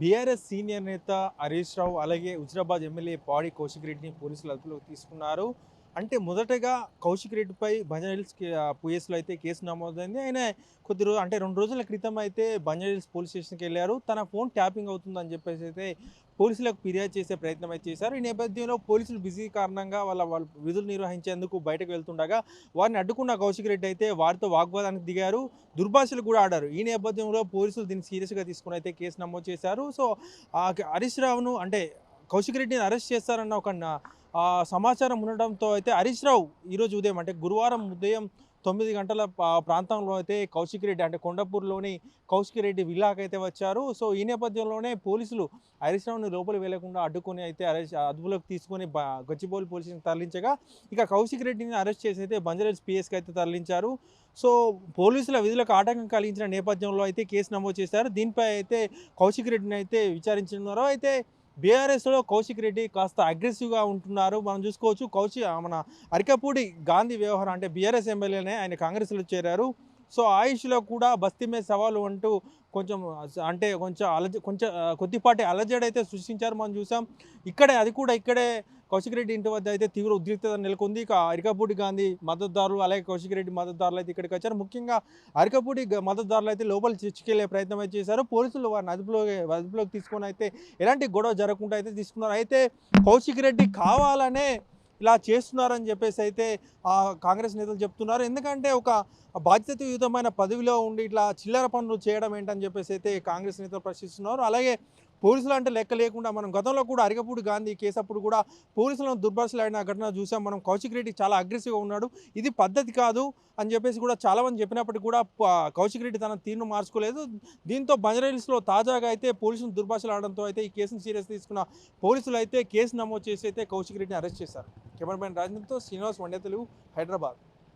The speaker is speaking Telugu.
బీఆర్ఎస్ సీనియర్ నేత హరీష్ రావు అలాగే హుజరాబాద్ ఎమ్మెల్యే పాడి కౌశిక్ రెడ్డిని పోలీసులు అదుపులోకి తీసుకున్నారు. అంటే మొదటగా కౌశిక్ రెడ్డిపై బంజారాహిల్స్ పిఎస్లో అయితే కేసు నమోదైంది. ఆయన కొద్ది రోజు అంటే రెండు రోజుల క్రితం అయితే బంజారాహిల్స్ పోలీస్ స్టేషన్కి వెళ్ళారు. తన ఫోన్ ట్యాపింగ్ అవుతుందని చెప్పేసి అయితే పోలీసులకు ఫిర్యాదు చేసే ప్రయత్నం అయితే చేశారు. ఈ నేపథ్యంలో పోలీసులు బిజీ కారణంగా వాళ్ళ వాళ్ళ విధులు నిర్వహించేందుకు బయటకు వెళ్తుండగా వారిని అడ్డుకున్న కౌశిక్ రెడ్డి అయితే వారితో వాగ్వాదానికి దిగారు. దుర్భాషలు కూడా ఆడారు. ఈ నేపథ్యంలో పోలీసులు దీన్ని సీరియస్గా తీసుకుని అయితే కేసు నమోదు చేశారు. సో హరీష్ రావును అంటే కౌశిక్ రెడ్డిని అరెస్ట్ చేస్తారన్న ఒక సమాచారం ఉండడంతో అయితే హరీష్ రావు ఈరోజు ఉదయం అంటే గురువారం ఉదయం తొమ్మిది గంటల ప్రాంతంలో అయితే కౌశిక్ రెడ్డి అంటే కొండపూర్లోని కౌశిక్ రెడ్డి విల్లాకి అయితే వచ్చారు. సో ఈ నేపథ్యంలోనే పోలీసులు హరీష్ రావుని లోపలికి వెళ్ళకుండా అడ్డుకొని అయితే అరెస్ట్ అదుపులోకి తీసుకొని గచ్చిబౌలి పోలీస్ తరలించగా ఇక కౌశిక్ రెడ్డిని అరెస్ట్ చేసి అయితే బంజరేజ్ పిఎస్కి అయితే తరలించారు. సో పోలీసుల విధులకు ఆటంకం కలిగించిన నేపథ్యంలో అయితే కేసు నమోదు చేశారు. దీనిపై అయితే కౌశిక్ రెడ్డిని అయితే విచారించున్నారు అయితే బీఆర్ఎస్లో కౌశిక్ రెడ్డి కాస్త అగ్రెసివ్గా ఉంటున్నారు. మనం చూసుకోవచ్చు కౌశిక్ మన అరికపూడి గాంధీ వ్యవహారం అంటే బీఆర్ఎస్ ఎమ్మెల్యేనే ఆయన కాంగ్రెస్లో చేరారు. సో ఆయుష్లో కూడా బస్తీ మీద సవాలు అంటూ కొంచెం అంటే కొంచెం అలజ కొంచెం కొద్దిపాటి అలజడైతే అయితే సృష్టించారు మనం చూసాం. ఇక్కడే అది కూడా ఇక్కడే కౌశిక్ రెడ్డి ఇంటి వద్ద అయితే తీవ్ర ఉద్రిక్తత నెలకొంది. ఇక అరికపూడి గాంధీ మద్దతుదారులు అలాగే కౌశిక్ రెడ్డి మద్దతుదారులు అయితే ఇక్కడికి వచ్చారు. ముఖ్యంగా అరికపూడి మద్దతుదారులు అయితే లోపల చిచ్చుకెళ్ళే ప్రయత్నం అయితే చేశారు. పోలీసులు వారిని అదుపులో అదుపులోకి తీసుకొని అయితే ఎలాంటి గొడవ జరగకుండా అయితే తీసుకున్నారు. అయితే కౌశిక్ రెడ్డి కావాలనే ఇలా చేస్తున్నారని చెప్పేసి అయితే ఆ కాంగ్రెస్ నేతలు చెప్తున్నారు. ఎందుకంటే ఒక బాధ్యతాయుతమైన పదవిలో ఉండి ఇట్లా చిల్లర పనులు చేయడం ఏంటని చెప్పేసి అయితే కాంగ్రెస్ నేతలు ప్రశ్నిస్తున్నారు. అలాగే పోలీసులు అంటే లెక్క లేకుండా మనం గతంలో కూడా అరిగపూడి గాంధీ కేసు అప్పుడు కూడా పోలీసులను దుర్భాషలాడిన ఘటన చూసాం. మనం కౌశిక్ రెడ్డి చాలా అగ్రెసివ్గా ఉన్నాడు. ఇది పద్ధతి కాదు అని చెప్పేసి కూడా చాలామంది చెప్పినప్పటికీ కూడా కౌశిక్ రెడ్డి తన తీరును మార్చుకోలేదు. దీంతో బంజరైల్స్లో తాజాగా అయితే పోలీసులు దుర్భాషలాడడంతో అయితే ఈ కేసును సీరియస్ తీసుకున్న పోలీసులు అయితే కేసు నమోదు చేసి అయితే కౌశిక్ రెడ్డిని అరెస్ట్ చేశారు. కెమెరామెన్ రాజేంద్రతో శ్రీనివాస్ వండే తెలుగు హైదరాబాద్.